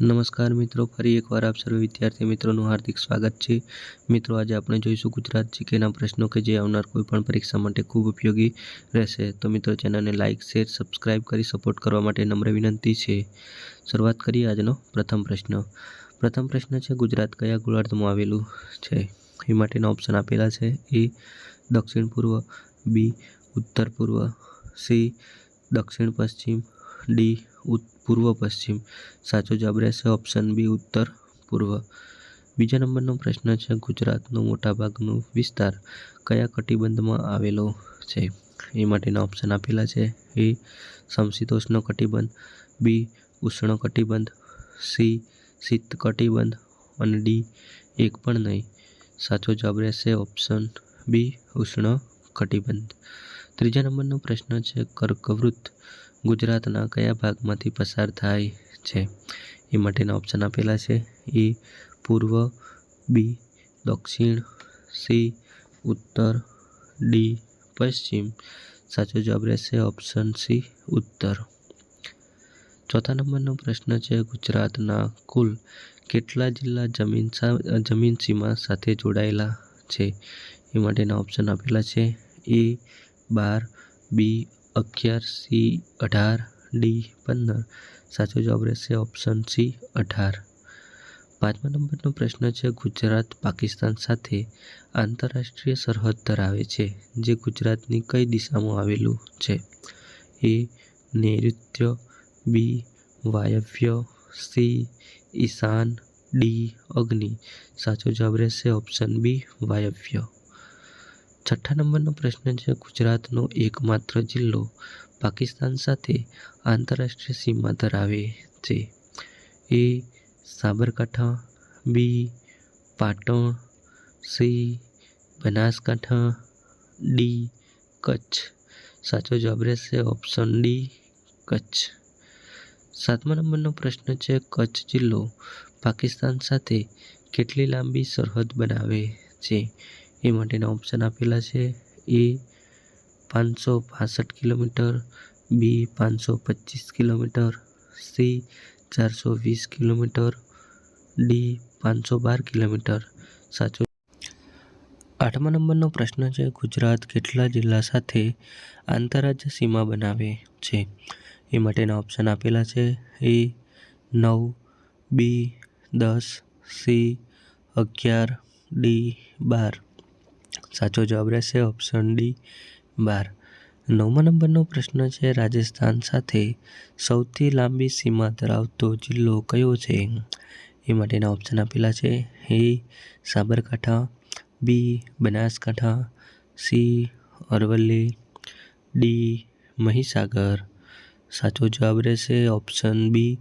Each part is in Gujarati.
નમસ્કાર મિત્રો, ફરી એકવાર આપ સર્વે વિદ્યાર્થી મિત્રોનું હાર્દિક સ્વાગત છે. મિત્રો, આજે આપણે જોઈશું ગુજરાત જીકેના પ્રશ્નો કે જે આવનાર કોઈપણ પરીક્ષા માટે ખૂબ ઉપયોગી રહેશે. તો મિત્રો, ચેનલને લાઇક, શેર, સબસ્ક્રાઇબ કરી સપોર્ટ કરવા માટે નમ્ર વિનંતી છે. શરૂઆત કરીએ આજનો પ્રથમ પ્રશ્ન. પ્રથમ પ્રશ્ન છે, ગુજરાત કયા ગોળાર્ધમાં આવેલું છે? એ માટેના ઓપ્શન આપેલા છે. એ દક્ષિણ પૂર્વ, બી ઉત્તર પૂર્વ, સી દક્ષિણ પશ્ચિમ, ડી પૂર્વ, પશ્ચિમ, સાચો જવાબ રહેશે ઓપ્શન બી ઉત્તર, પૂર્વ. બીજા નંબરનો પ્રશ્ન છે, ગુજરાતનો મોટાભાગનો વિસ્તાર કયા કટિબંધમાં આવેલો છે? એ માટેના ઓપ્શન આપેલા છે. એ સમશીતોષ્ણ કટિબંધ બી ઉષ્ણ કટિબંધ સી શીત કટિબંધ અને ડી એક પણ નહીં. સાચો જવાબ રહેશે ઓપ્શન બી ઉષ્ણ કટિબંધ. ત્રીજા નંબરનો પ્રશ્ન છે, કર્કવૃત્ત. ગુજરાતના કયા ભાગમાંથી પસાર થાય છે? એ માટેના ઓપ્શન આપેલા છે. એ પૂર્વ, બી, દક્ષિણ, સી, ઉત્તર, ડી, પશ્ચિમ. સાચો જવાબ રહેશે ઓપ્શન સી, ઉત્તર. ચોથા નંબરનો પ્રશ્ન છે, ગુજરાતના કુલ કેટલા જિલ્લા જમીન જમીન સીમા સાથે જોડાયેલા છે? એ માટેના ઓપ્શન આપેલા છે. એ બાર, બી અગિયાર સી અઢાર ડી પંદર સાચો જવાબ રહેશે ઓપ્શન સી અઢાર. પાંચમા નંબરનો પ્રશ્ન છે, ગુજરાત પાકિસ્તાન સાથે આંતરરાષ્ટ્રીય સરહદ ધરાવે છે, જે ગુજરાતની કઈ દિશામાં આવેલું છે? એ નૈઋત્ય, બી વાયવ્ય, સી ઈશાન, ડી અગ્નિ. સાચો જવાબ રહેશે ઓપ્શન બી વાયવ્ય. છઠ્ઠા નંબરનો પ્રશ્ન છે, ગુજરાતનો એકમાત્ર જિલ્લો પાકિસ્તાન સાથે આંતરરાષ્ટ્રીય સીમા ધરાવે છે. A Sabarkantha, B Patan, C Banaskantha, D Kutch. સાચો જવાબ રહેશે ઓપ્શન ડી કચ્છ. સાતમા નંબરનો પ્રશ્ન છે, કચ્છ જિલ્લો પાકિસ્તાન સાથે કેટલી લાંબી સરહદ બનાવે છે? એ માટેના ઓપ્શન આપેલા છે. એ પાંચસો પાસઠ કિલોમીટર, બી પાંચસો પચીસ કિલોમીટર, સી ચારસો વીસ કિલોમીટર, ડી પાંચસો બાર કિલોમીટર. સાચો આઠમા નંબરનો પ્રશ્ન છે, ગુજરાત કેટલા જિલ્લા સાથે આંતરરાજ્ય સીમા બનાવે છે? એ માટેના ઓપ્શન આપેલા છે, એ નવ, બી દસ, સી અગિયાર, ડી બાર. સાચો જવાબ રહેશે ઓપ્શન ડી બાર. નવમા નંબરનો પ્રશ્ન છે, રાજસ્થાન સાથે સૌથી લાંબી સીમા ધરાવતો જિલ્લો કયો છે? એ માટેના ઓપ્શન આપેલા છે, A Sabarkantha B Banaskantha C Aravalli D Mahisagar. સાચો જવાબ રહેશે ઓપ્શન બી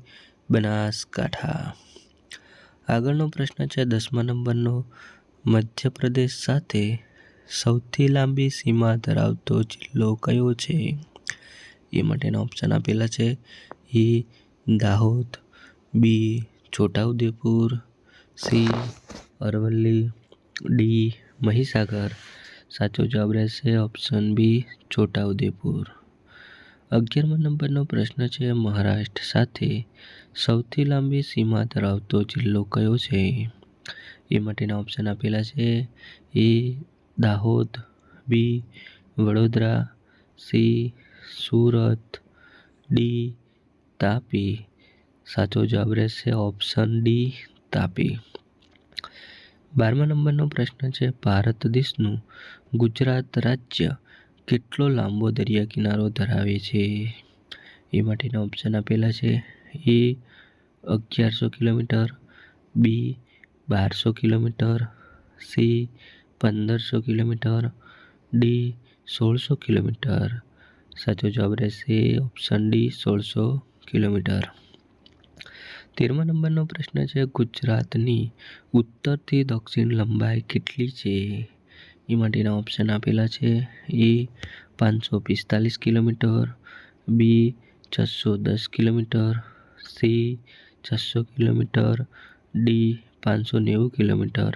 બનાસકાંઠા. આગળનો પ્રશ્ન છે, દસમા નંબરનો મધ્યપ્રદેશ સાથે સૌથી લાંબી સીમા ધરાવતો જિલ્લો કયો છે? એ માટેના ઓપ્શન આપેલા છે A Dahod, B Chhota Udepur, C Aravalli, D Mahisagar. સાચો જવાબ રહેશે ઓપ્શન બી છોટાઉદેપુર. અગિયારમા નંબરનો પ્રશ્ન છે મહારાષ્ટ્ર સાથે સૌથી લાંબી સીમા ધરાવતો જિલ્લો કયો છે? એ માટેના ઓપ્શન આપેલા છે A Dahod, B, Vadodara, C, Surat, D, Tapi. સાચો જવાબ રહેશે ઓપ્શન ડી, તાપી. બારમા નંબરનો પ્રશ્ન છે, ભારત દેશનું ગુજરાત રાજ્ય કેટલો લાંબો દરિયા કિનારો ધરાવે છે? એ માટેના ઓપ્શન આપેલા છે, એ અગિયારસો કિલોમીટર, બી, બારસો કિલોમીટર, સી પંદરસો કિલોમીટર, ડી સોળસો કિલોમીટર. સાચો જવાબ રહેશે ઓપ્શન ડી સોળસો કિલોમીટર. તેરમા નંબરનો પ્રશ્ન છે, ગુજરાતની ઉત્તરથી દક્ષિણ લંબાઈ કેટલી છે? એ માટેના ઓપ્શન આપેલા છે, એ પાંચસો પિસ્તાલીસ કિલોમીટર, બી છસો દસ કિલોમીટર, સી છસો કિલોમીટર, ડી પાંચસો નેવું કિલોમીટર.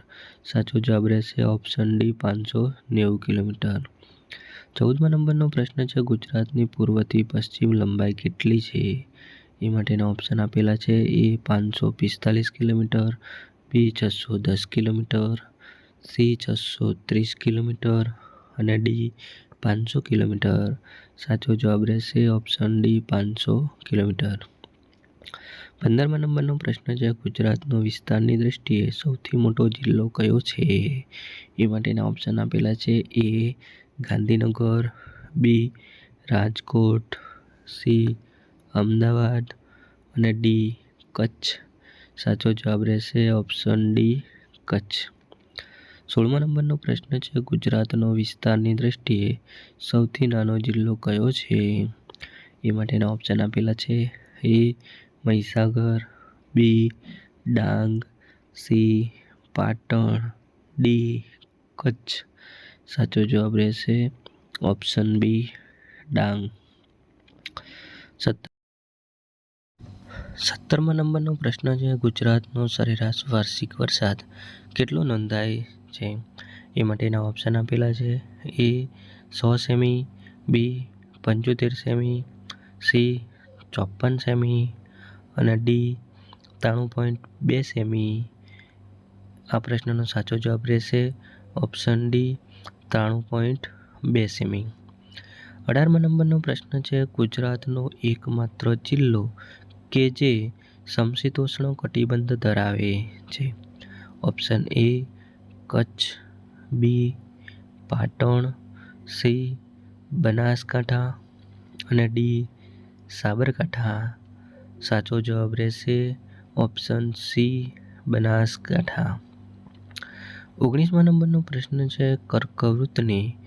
સાચો જવાબ રહેશે ઓપ્શન ડી પાંચસો નેવું કિલોમીટર. ચૌદમા નંબરનો પ્રશ્ન છે, ગુજરાતની પૂર્વથી પશ્ચિમ લંબાઈ કેટલી છે? એ માટેના ઓપ્શન આપેલા છે, એ પાંચસો પિસ્તાલીસ કિલોમીટર બી છસો દસ કિલોમીટર સી છસો ત્રીસ કિલોમીટર અને ડી પાંચસો કિલોમીટર. સાચો જવાબ રહેશે ઓપ્શન ડી પાંચસો કિલોમીટર. પંદરમા નંબરનો પ્રશ્ન છે, ગુજરાતનો વિસ્તારની દ્રષ્ટિએ સૌથી મોટો જિલ્લો કયો છે? એ માટેના ઓપ્શન આપેલા છે A Gandhinagar B Rajkot C Ahmedabad અને ડી કચ્છ. સાચો જવાબ રહેશે ઓપ્શન ડી કચ્છ. સોળમા નંબરનો પ્રશ્ન છે, ગુજરાતનો વિસ્તારની દ્રષ્ટિએ સૌથી નાનો જિલ્લો કયો છે? એ માટેના ઓપ્શન આપેલા છે A Mahisagar, B, Dang, C, Patan, D, Kutch. સાચો જવાબ રહેશે ઓપ્શન બી ડાંગ. સત્તર સત્તરમા નંબરનો પ્રશ્ન છે, ગુજરાતનો સરેરાશ વાર્ષિક વરસાદ કેટલો નોંધાય છે? એ માટેના ઓપ્શન આપેલા છે એ સો સેમી, બી પંચોતેર સેમી, સી ચોપન સેમી અને ડી ત્રાણું પોઈન્ટ બે સેમી આ પ્રશ્નનો સાચો જવાબ રહેશે ઓપ્શન ડી ત્રાણું પોઈન્ટ બે સેમી અઢારમા નંબરનો પ્રશ્ન છે, ગુજરાતનો એકમાત્ર જિલ્લો કે જે સમશીતોષ્ણ કટિબંધ ધરાવે છે? Option A Kutch. B Patan. C Banaskantha. અને ડી સાબરકાંઠા. સાચો જવાબ રહેશે ઓપ્શન સી બનાસકાંઠા. ઓગણીસમા નંબરનો પ્રશ્ન છે કર્કવૃતને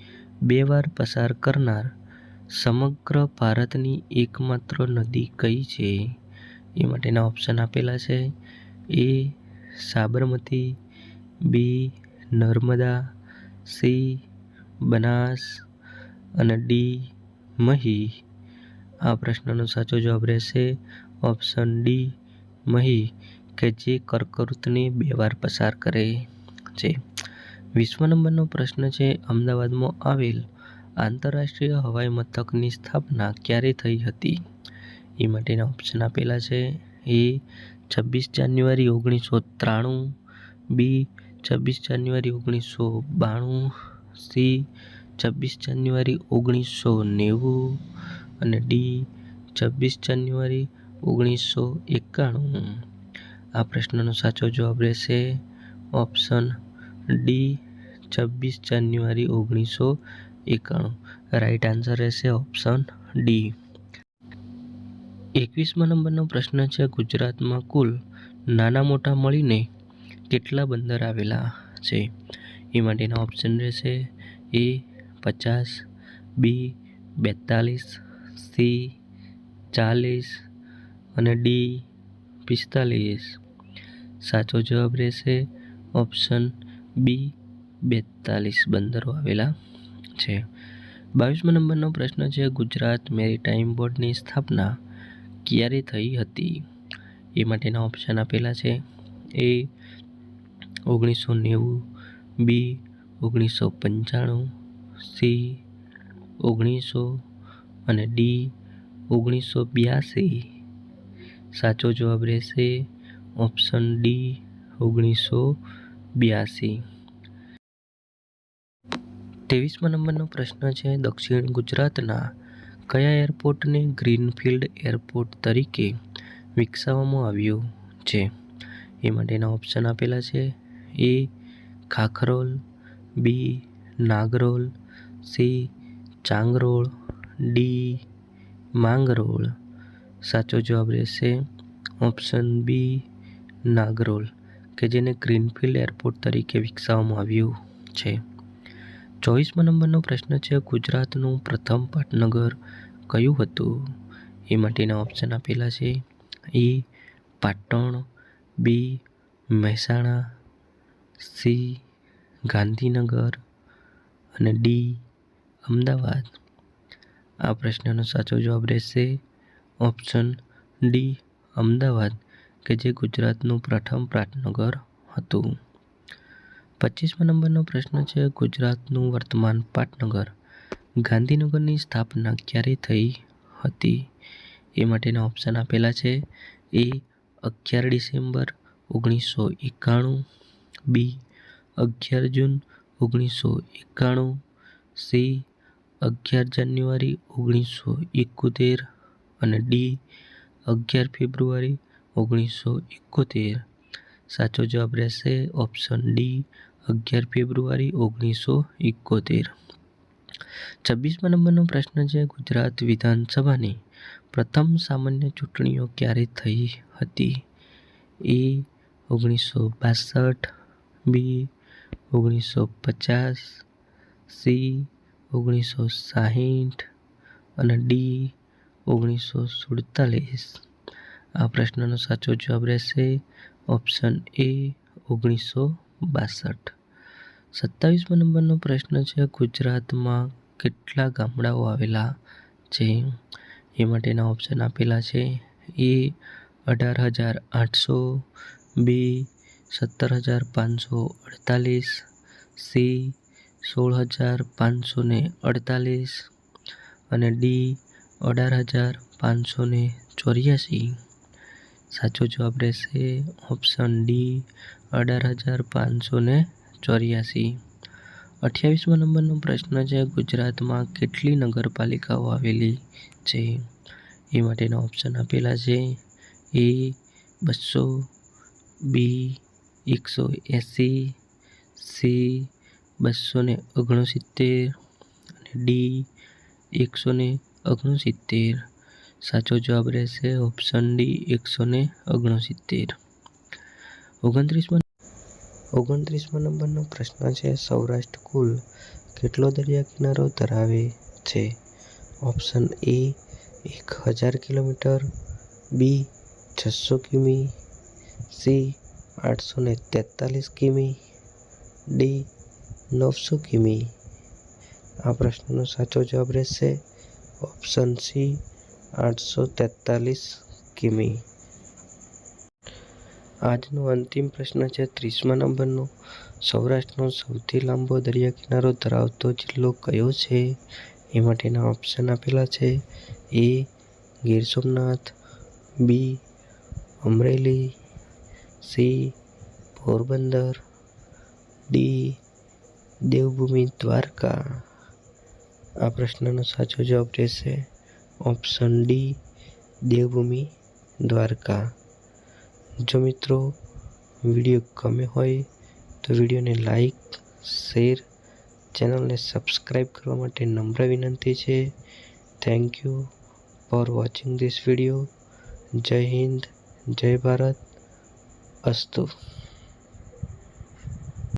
બે વાર પસાર કરનાર સમગ્ર ભારતની એકમાત્ર નદી કઈ છે? એ માટેના ઓપ્શન આપેલા છે A Sabarmati B Narmada C Banas અને ડી મહી. આ પ્રશ્નનો સાચો જવાબ રહેશે ઓપ્શન ડી, મહી, કે જે કર્કવૃતને બે વાર પસાર કરે છે. વિશ્વ નંબરનો પ્રશ્ન છે, અમદાવાદમાં આવેલ આંતરરાષ્ટ્રીય હવાઈ મથકની સ્થાપના ક્યારે થઈ હતી? એ માટેના ઓપ્શન આપેલા છે, એ છવ્વીસ જાન્યુઆરી ઓગણીસો ત્રાણું, બી છવ્વીસ જાન્યુઆરી ઓગણીસો બાણું, સી છવ્વીસ જાન્યુઆરી ઓગણીસો નેવું અને ડી છવ્વીસ જાન્યુઆરી ઓગણીસો એકાણું. આ પ્રશ્નનો સાચો જવાબ રહેશે ઓપ્શન ડી, છવ્વીસ જાન્યુઆરી ઓગણીસો એકાણું. રાઈટ આન્સર રહેશે ઓપ્શન ડી. એકવીસમા નંબરનો પ્રશ્ન છે, ગુજરાતમાં કુલ નાના મોટા મળીને કેટલા બંદર આવેલા છે? એ માટેના ઓપ્શન રહેશે એ, પચાસ, બી, બેતાલીસ, સી, ચાલીસ અને ડી પિસ્તાલીસ. સાચો જવાબ રહેશે ઓપ્શન બી બેતાલીસ બંદરો આવેલા છે. બાવીસમા નંબરનો પ્રશ્ન છે, ગુજરાત મેરીટાઈમ બોર્ડની સ્થાપના ક્યારે થઈ હતી? એ માટેના ઓપ્શન આપેલા છે એ ઓગણીસો નેવું બી ઓગણીસો પંચાણું સી ઓગણીસો, અને ડી ઓગણીસો બ્યાસી. સાચો જવાબ રહેશે ઓપ્શન ડી, ઓગણીસો બ્યાસી. ત્રેવીસમા નંબરનો પ્રશ્ન છે, દક્ષિણ ગુજરાતના કયા એરપોર્ટને ગ્રીનફિલ્ડ એરપોર્ટ તરીકે વિકસાવવામાં આવ્યું છે? એ માટેના ઓપ્શન આપેલા છે, A Khakharol, B Nagarol, C Changrol, D Mangrol. સાચો જવાબ રહેશે ઓપ્શન બી નાગરોલ, કે જેને ગ્રીનફિલ્ડ એરપોર્ટ તરીકે વિકસાવવામાં આવ્યું છે. ચોવીસમા નંબરનો પ્રશ્ન છે, ગુજરાતનું પ્રથમ પાટનગર કયું હતું? એ માટેના ઓપ્શન આપેલા છે. A Patan B Mehsana C Gandhinagar અને ડી અમદાવાદ. આ પ્રશ્નનો સાચો જવાબ રહેશે ઓપ્શન ડી, અમદાવાદ, કે જે ગુજરાતનું પ્રથમ પાટનગર હતું. પચીસમા નંબરનો પ્રશ્ન છે, ગુજરાતનું વર્તમાન પાટનગર. ગાંધીનગરની સ્થાપના ક્યારે થઈ હતી? એ માટેના ઓપ્શન આપેલા છે, એ અગિયાર ડિસેમ્બર ઓગણીસો એકાણું, બી અગિયાર જૂન ઓગણીસો એકાણું, સી અગિયાર જાન્યુઆરી ઓગણીસો એકોતેર. અને ડી અગિયાર ફેબ્રુઆરી ઓગણીસો એકોતેર. સાચો જવાબ રહેશે ઓપ્શન ડી અગિયાર ફેબ્રુઆરી ઓગણીસો એકોતેર. છવ્વીસમા નંબરનો પ્રશ્ન છે, ગુજરાત વિધાનસભાની પ્રથમ સામાન્ય ચૂંટણીઓ ક્યારે થઈ હતી? એ ઓગણીસો બાસઠ. બી ઓગણીસો પચાસ. સી ઓગણીસો સાહીઠ. અને ડી ઓગણીસો સુડતાલીસ. આ પ્રશ્નનો સાચો જવાબ રહેશે ઓપ્શન એ ઓગણીસો બાસઠ. સત્તાવીસમા નંબરનો પ્રશ્ન છે, ગુજરાતમાં કેટલા ગામડાઓ આવેલા છે? એ માટેના ઓપ્શન આપેલા છે એ, અઢાર હજાર આઠસો, બી, સત્તર હજાર પાંચસો અડતાલીસ, સી, સોળ હજાર પાંચસો અડતાલીસ અને ડી અઢાર હજાર પાંચસો ને ચોર્યાસી. સાચો જવાબ રહેશે ઓપ્શન ડી, અઢાર હજાર પાંચસો ને ચોર્યાસી. અઠ્યાવીસમા નંબરનો પ્રશ્ન છે, ગુજરાતમાં કેટલી નગરપાલિકાઓ આવેલી છે? એ માટેના ઓપ્શન આપેલા છે. એ બસો, બી એકસો એંસી, સી બસો ને ઓગણસિત્તેર, અને ડી એકસો ને ઓગણસિત્તેર. સાચો જવાબ રહેશે ઓપ્શન ડી એકસો ને ઓગણસિત્તેર. ઓગણત્રીસમાં ઓગણત્રીસમાં નંબરનો પ્રશ્ન છે, સૌરાષ્ટ્ર કુલ કેટલો દરિયા કિનારો ધરાવે છે? ઓપ્શન એ એક હજાર કિલોમીટર. બી છસો કિમી. સી આઠસો ને તેતાલીસ કિમી. ડી નવસો કિમી. આ પ્રશ્નનો સાચો જવાબ રહેશે ઓપ્શન સી, આઠસો તેતાલીસ કિમી. આજનો અંતિમ પ્રશ્ન છે ત્રીસમા નંબરનો. સૌરાષ્ટ્રનો સૌથી લાંબો દરિયા કિનારો ધરાવતો જિલ્લો કયો છે? એ માટેના ઓપ્શન આપેલા છે A, Gir Somnath, B, Amreli, C, Porbandar, D, Devbhumi Dwarka. આ પ્રશ્નનો સાચો જવાબ રહેશે ઓપ્શન ડી દેવભૂમિ, દ્વારકા. જો મિત્રો વીડિયો ગમે હોય તો વિડીયોને લાઈક શેર ચેનલને સબસ્ક્રાઈબ કરવા માટે નમ્ર વિનંતી છે. Thank you for watching this video જય હિન્દ, જય ભારત. અસ્તુ.